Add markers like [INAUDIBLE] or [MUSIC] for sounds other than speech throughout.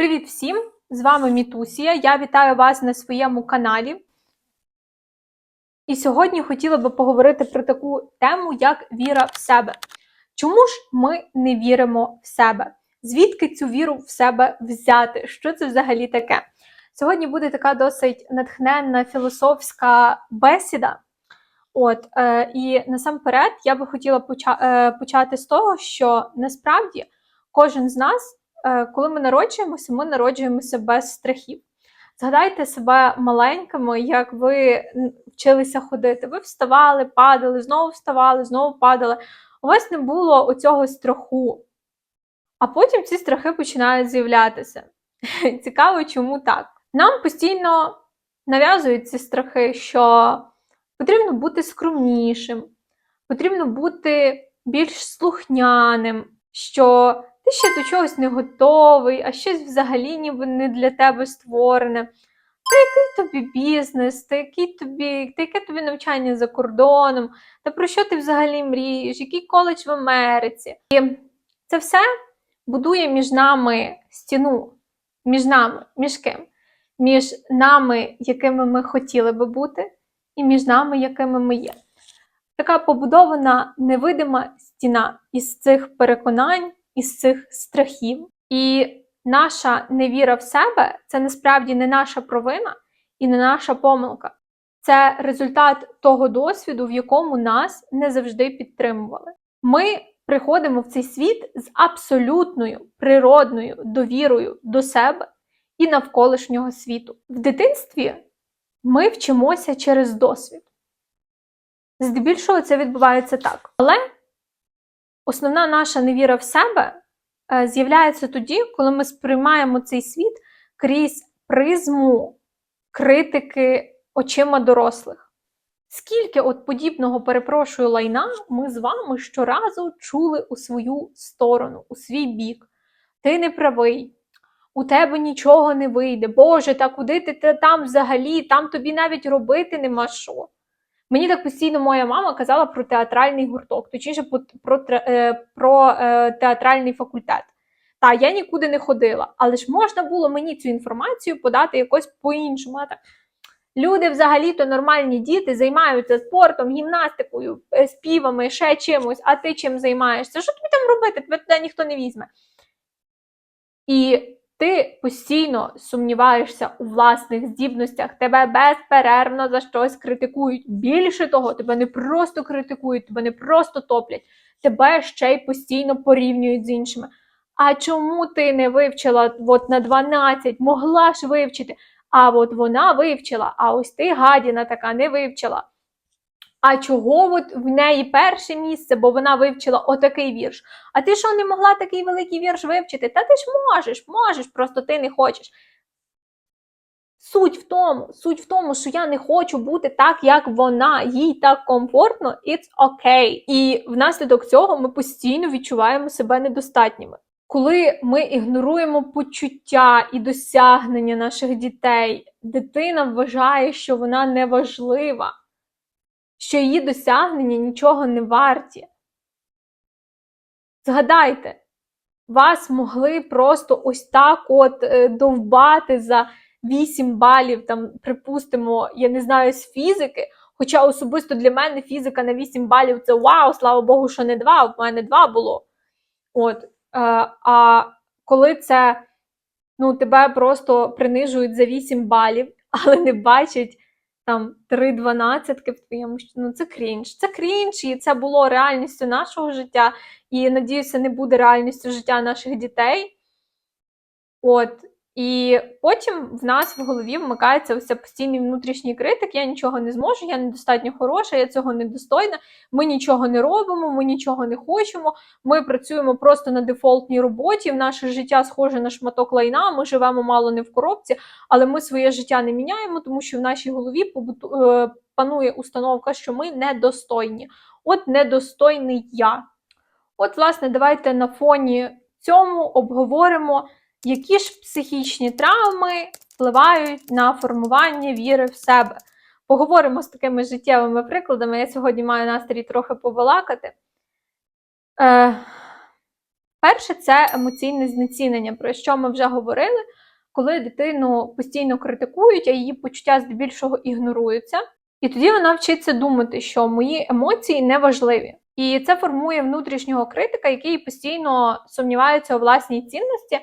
Привіт всім! З вами Мітусія. Я вітаю вас на своєму каналі. І сьогодні хотіла би поговорити про таку тему, як віра в себе. Чому ж ми не віримо в себе? Звідки цю віру в себе взяти? Що це взагалі таке? Сьогодні буде така досить натхненна філософська бесіда. От, е, І насамперед я би хотіла е, почати з того, що насправді кожен з нас. Е, коли ми народжуємося, ми народжуємося без страхів. Згадайте себе маленькими, як ви вчилися ходити. Ви вставали, падали, знову вставали, знову падали. У вас не було оцього страху. А потім ці страхи починають з'являтися. [LAUGHS] Цікаво, чому так. Нам постійно нав'язують ці страхи, що потрібно бути скромнішим, потрібно бути більш слухняним. що ти ще до чогось не готовий, а щось взагалі ніби не для тебе створене. Та який тобі бізнес, та який тобі, та яке тобі навчання за кордоном, та про що ти взагалі мрієш, який коледж в Америці? І це все будує між нами стіну, між нами, між ким? Між нами, якими ми хотіли би бути, і між нами, якими ми є. Така побудована невидима стіна із цих переконань із цих страхів. І наша невіра в себе це насправді не наша провина і не наша помилка. Це результат того досвіду, в якому нас не завжди підтримували. Ми приходимо в цей світ з абсолютною природною довірою до себе і навколишнього світу. В дитинстві ми вчимося через досвід. Здебільшого це відбувається так. Але Основна наша невіра в себе е, з'являється тоді, коли ми сприймаємо цей світ крізь призму критики очима дорослих. Скільки от подібного перепрошую лайна ми з вами щоразу чули у свою сторону, у свій бік. Ти не правий, у тебе нічого не вийде. Боже, та куди ти там взагалі? Там тобі навіть робити нема що. Мені так постійно моя мама казала про театральний гурток, точніше про, е, про е, театральний факультет. Та я нікуди не ходила, але ж можна було мені цю інформацію подати якось по-іншому. Люди взагалі-то нормальні діти займаються спортом, гімнастикою, е, співами, ще чимось, а ти чим займаєшся? Що тобі там робити? Тебе туди ніхто не візьме. І ти постійно сумніваєшся у власних здібностях, тебе безперервно за щось критикують. Більше того, тебе не просто критикують, тебе не просто топлять, тебе ще й постійно порівнюють з іншими. А чому ти не вивчила от на 12, могла ж вивчити? А от вона вивчила, а ось ти гадіна така не вивчила. А чого от в неї перше місце, бо вона вивчила отакий вірш. А ти що не могла такий великий вірш вивчити? Та ти ж можеш, можеш, просто ти не хочеш. Суть в тому, суть в тому, що я не хочу бути так, як вона, їй так комфортно, it's okay. І внаслідок цього ми постійно відчуваємо себе недостатніми. Коли ми ігноруємо почуття і досягнення наших дітей, дитина вважає, що вона неважлива що її досягнення нічого не варті. Згадайте, вас могли просто ось так от е, довбати за 8 балів, там, припустимо, я не знаю, з фізики. Хоча особисто для мене фізика на 8 балів це вау, слава Богу, що не 2, в мене 2 було. От, е, А коли це ну, тебе просто принижують за 8 балів, але не бачать там три дванадцятки в твоєму ну це крінж. Це крінж, і це було реальністю нашого життя. І надіюся, не буде реальністю життя наших дітей. От. І потім в нас в голові вмикається ось постійний внутрішній критик. Я нічого не зможу, я недостатньо хороша, я цього недостойна. Ми нічого не робимо, ми нічого не хочемо. Ми працюємо просто на дефолтній роботі. В наше життя схоже на шматок лайна. Ми живемо мало не в коробці, але ми своє життя не міняємо, тому що в нашій голові е, панує установка, що ми недостойні. От недостойний я. От, власне, давайте на фоні цьому обговоримо які ж психічні травми впливають на формування віри в себе? Поговоримо з такими життєвими прикладами. Я сьогодні маю настрій трохи побалакати. Е, Перше, це емоційне знецінення, про що ми вже говорили, коли дитину постійно критикують, а її почуття здебільшого ігноруються. І тоді вона вчиться думати, що мої емоції не важливі. І це формує внутрішнього критика, який постійно сумнівається у власній цінності.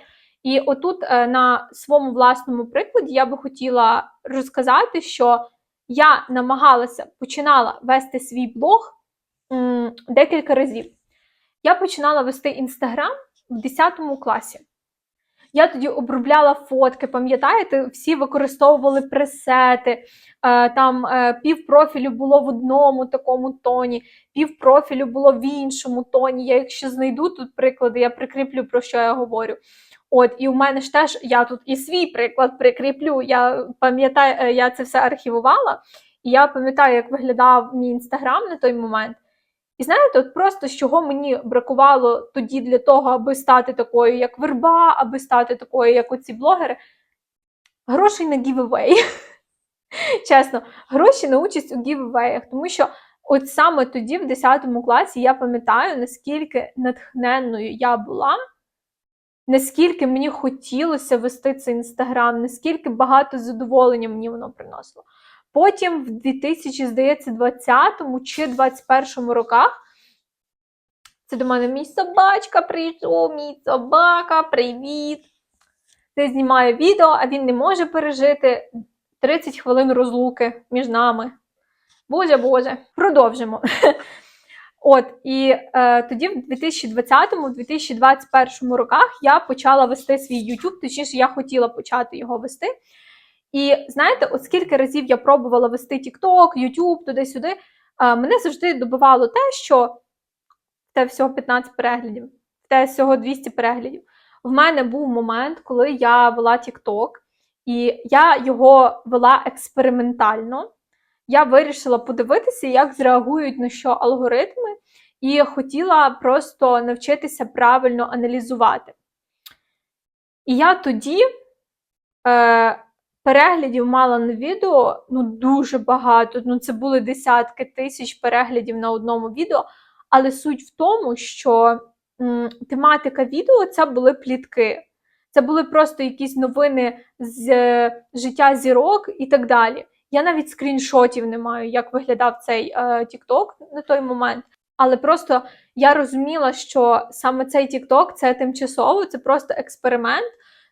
І отут е, на своєму власному прикладі я би хотіла розказати, що я намагалася починала вести свій блог декілька разів. Я починала вести інстаграм в 10 класі. Я тоді обробляла фотки, пам'ятаєте, всі використовували пресети, е, там е, пів профілю було в одному такому тоні, пів профілю було в іншому тоні. Я, якщо знайду тут приклади, я прикріплю про що я говорю. От, і у мене ж теж я тут і свій приклад прикріплю. Я пам'ятаю, е, я це все архівувала, і я пам'ятаю, як виглядав мій інстаграм на той момент. І знаєте, от просто з чого мені бракувало тоді для того, аби стати такою, як верба, аби стати такою, як оці блогери. Грошей на гівевей. [LAUGHS] Чесно, гроші на участь у гівевеях. Тому що от саме тоді, в 10 класі, я пам'ятаю, наскільки натхненною я була, наскільки мені хотілося вести цей інстаграм, наскільки багато задоволення мені воно приносило. Потім, в 2020 чи 2021 роках, це до мене мій собачка прийшов, мій собака, привіт. Ти знімає відео, а він не може пережити 30 хвилин розлуки між нами. Боже Боже, продовжимо. [LAUGHS] От, і е, тоді, в 2020-2021 роках, я почала вести свій YouTube, точніше, я хотіла почати його вести. І знаєте, от скільки разів я пробувала вести TikTok, YouTube, туди-сюди, е, мене завжди добивало те, що в те всього 15 переглядів, в те всього 200 переглядів. В мене був момент, коли я вела TikTok, і я його вела експериментально. Я вирішила подивитися, як зреагують на що алгоритми, і хотіла просто навчитися правильно аналізувати. І я тоді. Е, переглядів мала на відео ну дуже багато. Ну це були десятки тисяч переглядів на одному відео. Але суть в тому, що м, тематика відео це були плітки. Це були просто якісь новини з е, життя зірок і так далі. Я навіть скріншотів не маю, як виглядав цей е, TikTok на той момент. Але просто я розуміла, що саме цей TikTok це тимчасово, це просто експеримент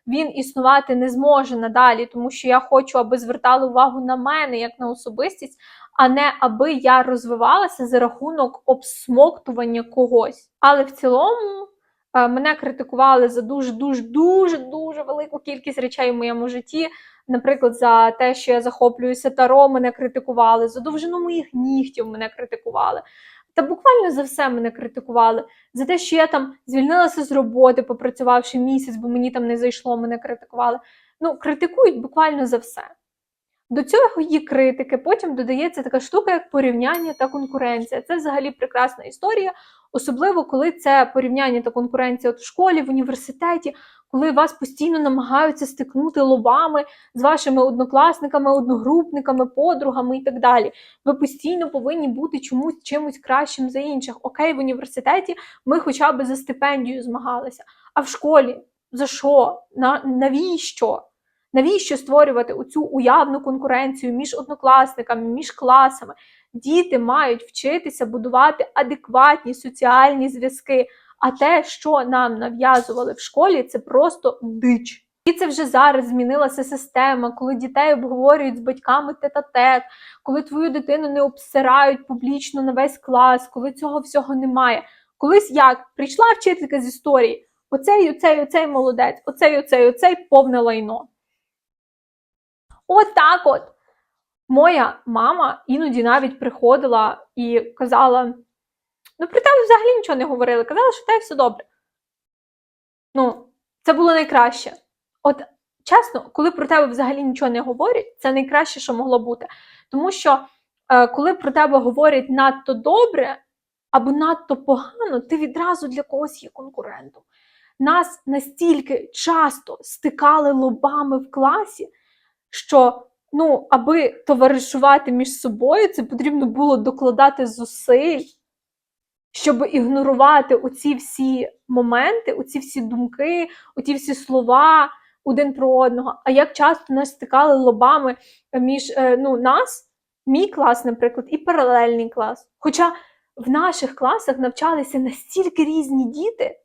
він існувати не зможе надалі, тому що я хочу, аби звертали увагу на мене як на особистість, а не аби я розвивалася за рахунок обсмоктування когось. Але в цілому е, мене критикували за дуже дуже дуже дуже велику кількість речей в моєму житті. Наприклад, за те, що я захоплююся таро, мене критикували, за довжину моїх нігтів мене критикували. Та буквально за все мене критикували. За те, що я там звільнилася з роботи, попрацювавши місяць, бо мені там не зайшло, мене критикували. Ну, критикують буквально за все. До цього її критики потім додається така штука, як порівняння та конкуренція. Це взагалі прекрасна історія, особливо коли це порівняння та конкуренція от в школі, в університеті, коли вас постійно намагаються стикнути лобами з вашими однокласниками, одногрупниками, подругами і так далі. Ви постійно повинні бути чомусь чимось кращим за інших. Окей, в університеті ми хоча б за стипендію змагалися. А в школі за що? На, Навіщо? Навіщо створювати оцю уявну конкуренцію між однокласниками, між класами? Діти мають вчитися будувати адекватні соціальні зв'язки. А те, що нам нав'язували в школі, це просто дич. І це вже зараз змінилася система, коли дітей обговорюють з батьками тет-а-тет, коли твою дитину не обсирають публічно на весь клас, коли цього всього немає. Колись як прийшла вчителька з історії, оцей, оцей, оцей молодець, оцей, оцей, оцей повне лайно. От от. Моя мама іноді навіть приходила і казала: ну, про тебе взагалі нічого не говорили. Казала, що тебе все добре. Ну, це було найкраще. От, чесно, коли про тебе взагалі нічого не говорять, це найкраще, що могло бути. Тому що, е, коли про тебе говорять надто добре або надто погано, ти відразу для когось є конкурентом. Нас настільки часто стикали лобами в класі що ну, аби товаришувати між собою, це потрібно було докладати зусиль, щоб ігнорувати оці всі моменти, оці всі думки, оці всі слова один про одного. А як часто нас стикали лобами між е, ну, нас, мій клас, наприклад, і паралельний клас. Хоча в наших класах навчалися настільки різні діти,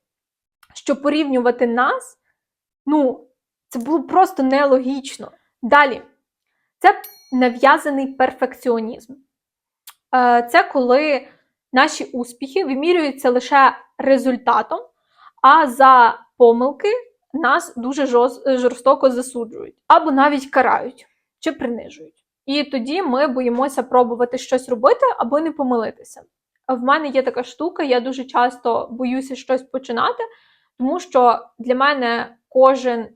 що порівнювати нас, ну, це було просто нелогічно. Далі, це нав'язаний перфекціонізм. Е, Це коли наші успіхи вимірюються лише результатом, а за помилки нас дуже жорстоко засуджують або навіть карають чи принижують. І тоді ми боїмося пробувати щось робити або не помилитися. В мене є така штука, я дуже часто боюся щось починати, тому що для мене кожен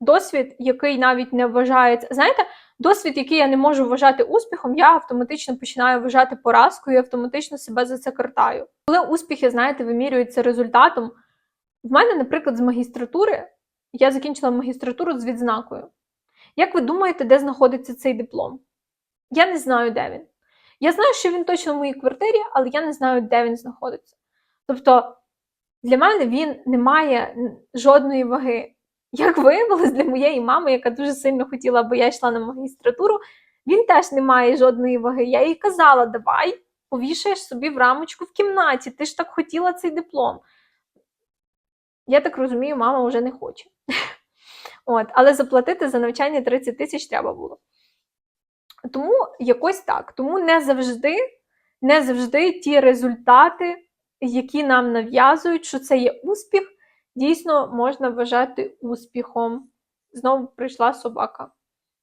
досвід, який навіть не вважається, знаєте, досвід, який я не можу вважати успіхом, я автоматично починаю вважати поразкою і автоматично себе за це картаю. Коли успіхи, знаєте, вимірюються результатом, в мене, наприклад, з магістратури я закінчила магістратуру з відзнакою. Як ви думаєте, де знаходиться цей диплом? Я не знаю, де він. Я знаю, що він точно в моїй квартирі, але я не знаю, де він знаходиться. Тобто, для мене він не має жодної ваги. Як виявилось, для моєї мами, яка дуже сильно хотіла, аби я йшла на магістратуру, він теж не має жодної ваги. Я їй казала: давай повішаєш собі в рамочку в кімнаті, ти ж так хотіла цей диплом. Я так розумію, мама вже не хоче. [LAUGHS] От, але заплатити за навчання 30 тисяч треба було. Тому якось так. Тому не завжди, не завжди ті результати, які нам нав'язують, що це є успіх, дійсно можна вважати успіхом. Знову прийшла собака.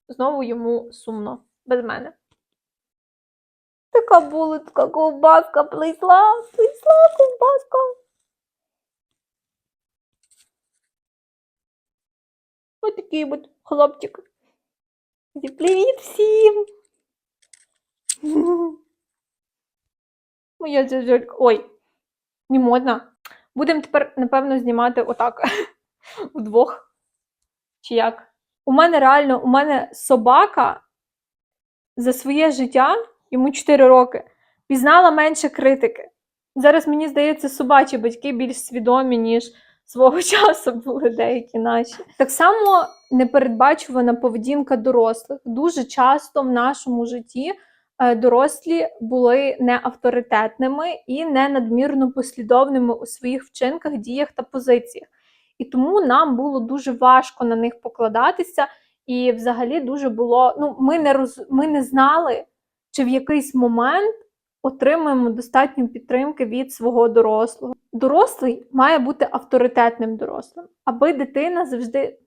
Знову йому сумно, без мене. Така булочка, ковбаска плисла, плисла ковбаска. Ось такий от хлопчик. Привіт всім! Моя зазулька. Ой, не модно. Будемо тепер, напевно, знімати отак. [LAUGHS] Вдвох. Чи як? У мене реально, у мене собака за своє життя, йому 4 роки, пізнала менше критики. Зараз мені здається, собачі батьки більш свідомі, ніж свого [LAUGHS] часу були деякі наші. Так само непередбачувана поведінка дорослих. Дуже часто в нашому житті дорослі були не авторитетними і не надмірно послідовними у своїх вчинках, діях та позиціях. І тому нам було дуже важко на них покладатися, і взагалі дуже було. Ну, ми не роз... ми не знали, чи в якийсь момент отримаємо достатньо підтримки від свого дорослого. Дорослий має бути авторитетним дорослим, аби дитина завжди.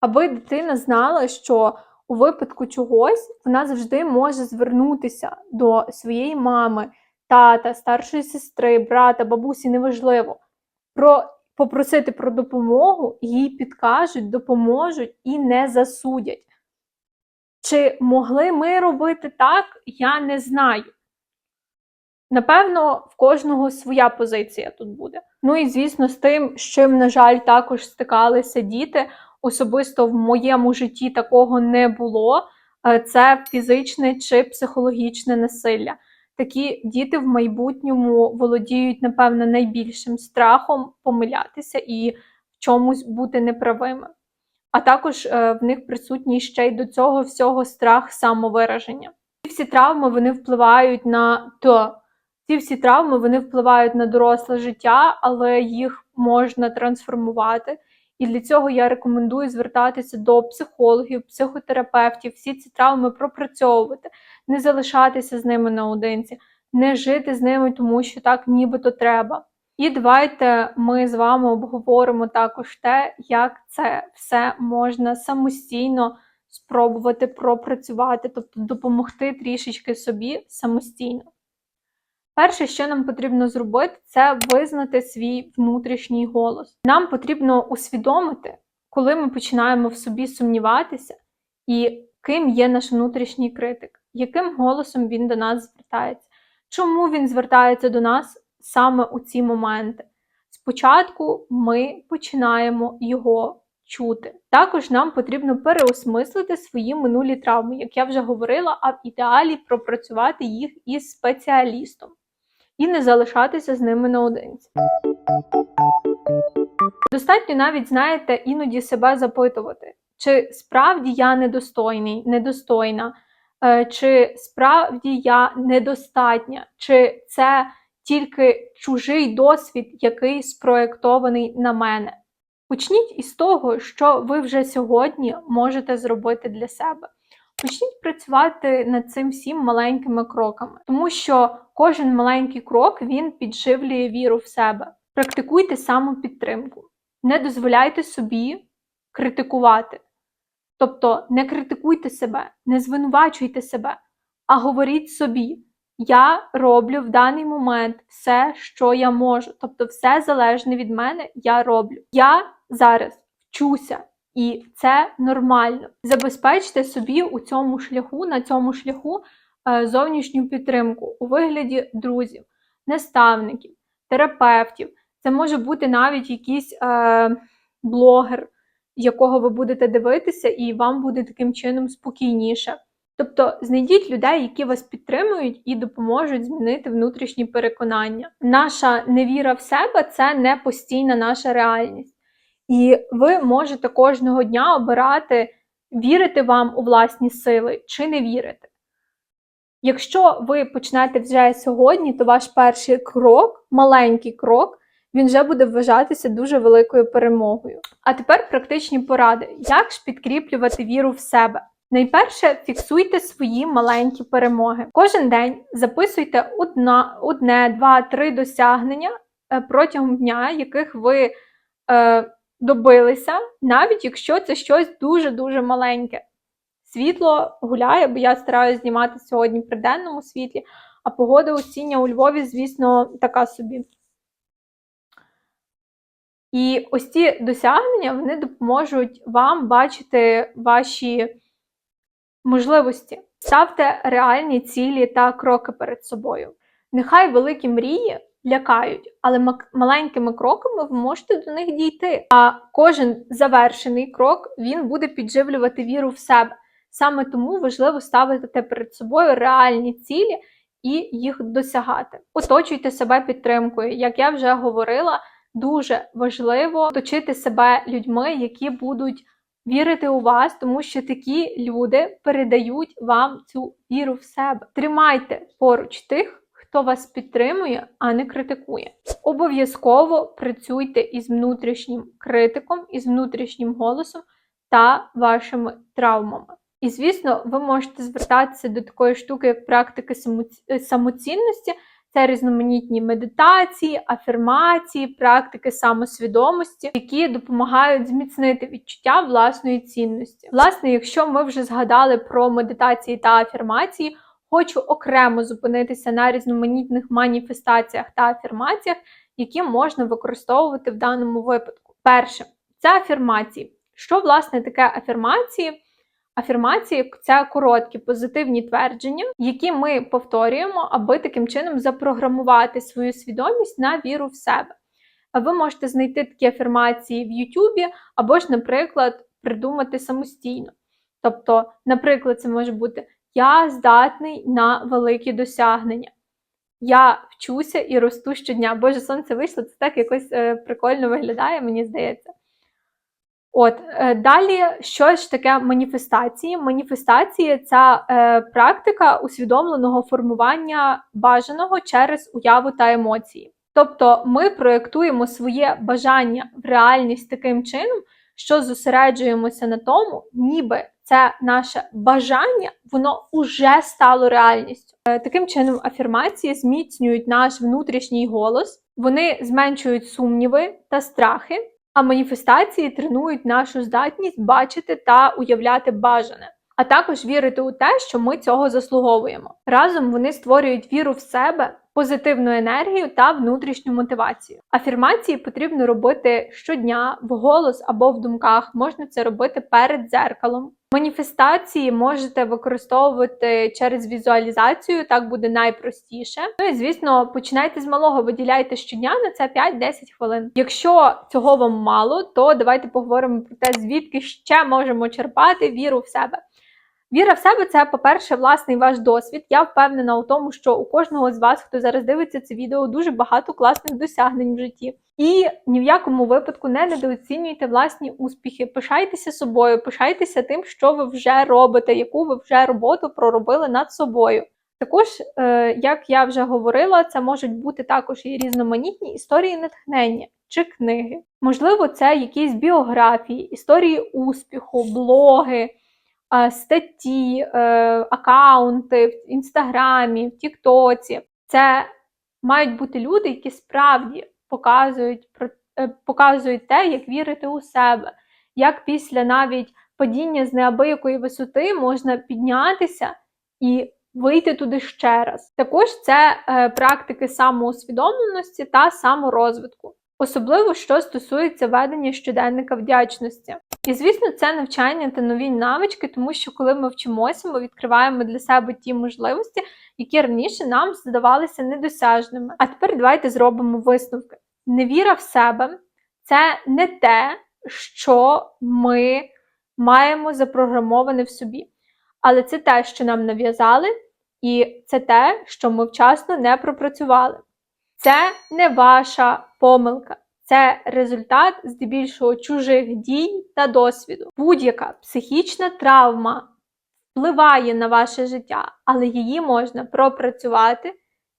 Аби дитина знала, що у випадку чогось вона завжди може звернутися до своєї мами, тата, старшої сестри, брата, бабусі, неважливо, про попросити про допомогу, їй підкажуть, допоможуть і не засудять. Чи могли ми робити так, я не знаю. Напевно, в кожного своя позиція тут буде. Ну і звісно, з тим, з чим, на жаль, також стикалися діти. Особисто в моєму житті такого не було. Е, Це фізичне чи психологічне насилля. Такі діти в майбутньому володіють, напевно, найбільшим страхом помилятися і в чомусь бути неправими. А також е, в них присутній ще й до цього всього страх самовираження. Ці всі травми вони впливають на то. Ці всі травми вони впливають на доросле життя, але їх можна трансформувати. І для цього я рекомендую звертатися до психологів, психотерапевтів, всі ці травми пропрацьовувати, не залишатися з ними наодинці, не жити з ними, тому що так нібито треба. І давайте ми з вами обговоримо також те, як це все можна самостійно спробувати пропрацювати, тобто допомогти трішечки собі самостійно. Перше, що нам потрібно зробити, це визнати свій внутрішній голос. Нам потрібно усвідомити, коли ми починаємо в собі сумніватися, і ким є наш внутрішній критик, яким голосом він до нас звертається, чому він звертається до нас саме у ці моменти. Спочатку ми починаємо його чути. Також нам потрібно переосмислити свої минулі травми, як я вже говорила, а в ідеалі пропрацювати їх із спеціалістом і не залишатися з ними наодинці. Достатньо навіть, знаєте, іноді себе запитувати, чи справді я недостойний, недостойна, е, чи справді я недостатня, чи це тільки чужий досвід, який спроєктований на мене. Почніть із того, що ви вже сьогодні можете зробити для себе. Почніть працювати над цим всім маленькими кроками, тому що кожен маленький крок він підживлює віру в себе. Практикуйте самопідтримку. Не дозволяйте собі критикувати. Тобто не критикуйте себе, не звинувачуйте себе, а говоріть собі: я роблю в даний момент все, що я можу. Тобто, все залежне від мене, я роблю. Я зараз вчуся, і це нормально. Забезпечте собі у цьому шляху, на цьому шляху е, зовнішню підтримку у вигляді друзів, наставників, терапевтів. Це може бути навіть якийсь е, блогер, якого ви будете дивитися, і вам буде таким чином спокійніше. Тобто знайдіть людей, які вас підтримують і допоможуть змінити внутрішні переконання. Наша невіра в себе це не постійна наша реальність. І ви можете кожного дня обирати, вірити вам у власні сили чи не вірити. Якщо ви почнете вже сьогодні, то ваш перший крок, маленький крок, він вже буде вважатися дуже великою перемогою. А тепер практичні поради, як ж підкріплювати віру в себе. Найперше фіксуйте свої маленькі перемоги. Кожен день записуйте одна, одне, два, три досягнення е, протягом дня, яких ви е, добилися, навіть якщо це щось дуже-дуже маленьке. Світло гуляє, бо я стараюся знімати сьогодні при денному світлі, а погода осіння у Львові, звісно, така собі. І ось ці досягнення вони допоможуть вам бачити ваші можливості. Ставте реальні цілі та кроки перед собою. Нехай великі мрії лякають, але маленькими кроками ви можете до них дійти. А кожен завершений крок він буде підживлювати віру в себе. Саме тому важливо ставити перед собою реальні цілі і їх досягати. Оточуйте себе підтримкою. Як я вже говорила, дуже важливо оточити себе людьми, які будуть вірити у вас, тому що такі люди передають вам цю віру в себе. Тримайте поруч тих, хто вас підтримує, а не критикує. Обов'язково працюйте із внутрішнім критиком, із внутрішнім голосом та вашими травмами. І, звісно, ви можете звертатися до такої штуки, як практики самоцінності. Це різноманітні медитації, афірмації, практики самосвідомості, які допомагають зміцнити відчуття власної цінності. Власне, якщо ми вже згадали про медитації та афірмації, хочу окремо зупинитися на різноманітних маніфестаціях та афірмаціях, які можна використовувати в даному випадку. Перше, це афірмації. Що, власне, таке афірмації? Афірмації це короткі позитивні твердження, які ми повторюємо, аби таким чином запрограмувати свою свідомість на віру в себе. Ви можете знайти такі афірмації в Ютубі, або ж, наприклад, придумати самостійно. Тобто, наприклад, це може бути Я здатний на великі досягнення. Я вчуся і росту щодня. Боже, сонце вийшло, це так якось е, прикольно виглядає, мені здається. От е, далі, що ж таке маніфестації? Маніфестації це е, практика усвідомленого формування бажаного через уяву та емоції. Тобто ми проєктуємо своє бажання в реальність таким чином, що зосереджуємося на тому, ніби це наше бажання, воно уже стало реальністю. Е, таким чином, афірмації зміцнюють наш внутрішній голос, вони зменшують сумніви та страхи. А маніфестації тренують нашу здатність бачити та уявляти бажане, а також вірити у те, що ми цього заслуговуємо. Разом вони створюють віру в себе, позитивну енергію та внутрішню мотивацію. Афірмації потрібно робити щодня, в голос або в думках. Можна це робити перед дзеркалом. Маніфестації можете використовувати через візуалізацію, так буде найпростіше. Ну і звісно, починайте з малого, виділяйте щодня на це 5-10 хвилин. Якщо цього вам мало, то давайте поговоримо про те, звідки ще можемо черпати віру в себе. Віра в себе це, по-перше, власний ваш досвід. Я впевнена у тому, що у кожного з вас, хто зараз дивиться це відео, дуже багато класних досягнень в житті. І ні в якому випадку не недооцінюйте власні успіхи. Пишайтеся собою, пишайтеся тим, що ви вже робите, яку ви вже роботу проробили над собою. Також, е, як я вже говорила, це можуть бути також і різноманітні історії натхнення чи книги. Можливо, це якісь біографії, історії успіху, блоги статті, е, акаунти в інстаграмі, в Тіктоці. Це мають бути люди, які справді показують е, показують те, як вірити у себе, як після навіть падіння з неабиякої висоти можна піднятися і вийти туди ще раз. Також це е, практики самоусвідомленості та саморозвитку. Особливо що стосується ведення щоденника вдячності. І, звісно, це навчання та нові навички, тому що коли ми вчимося, ми відкриваємо для себе ті можливості, які раніше нам здавалися недосяжними. А тепер давайте зробимо висновки. Невіра в себе це не те, що ми маємо запрограмоване в собі, але це те, що нам нав'язали, і це те, що ми вчасно не пропрацювали. Це не ваша помилка, це результат здебільшого чужих дій та досвіду. Будь-яка психічна травма впливає на ваше життя, але її можна пропрацювати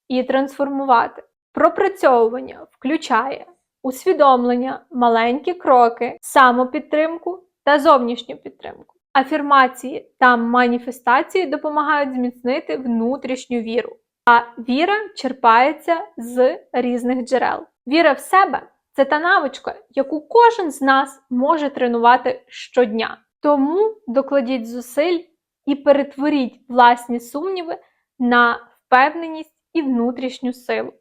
і трансформувати. Пропрацьовування включає усвідомлення, маленькі кроки, самопідтримку та зовнішню підтримку. Афірмації та маніфестації допомагають зміцнити внутрішню віру. А віра черпається з різних джерел. Віра в себе це та навичка, яку кожен з нас може тренувати щодня. Тому докладіть зусиль і перетворіть власні сумніви на впевненість і внутрішню силу.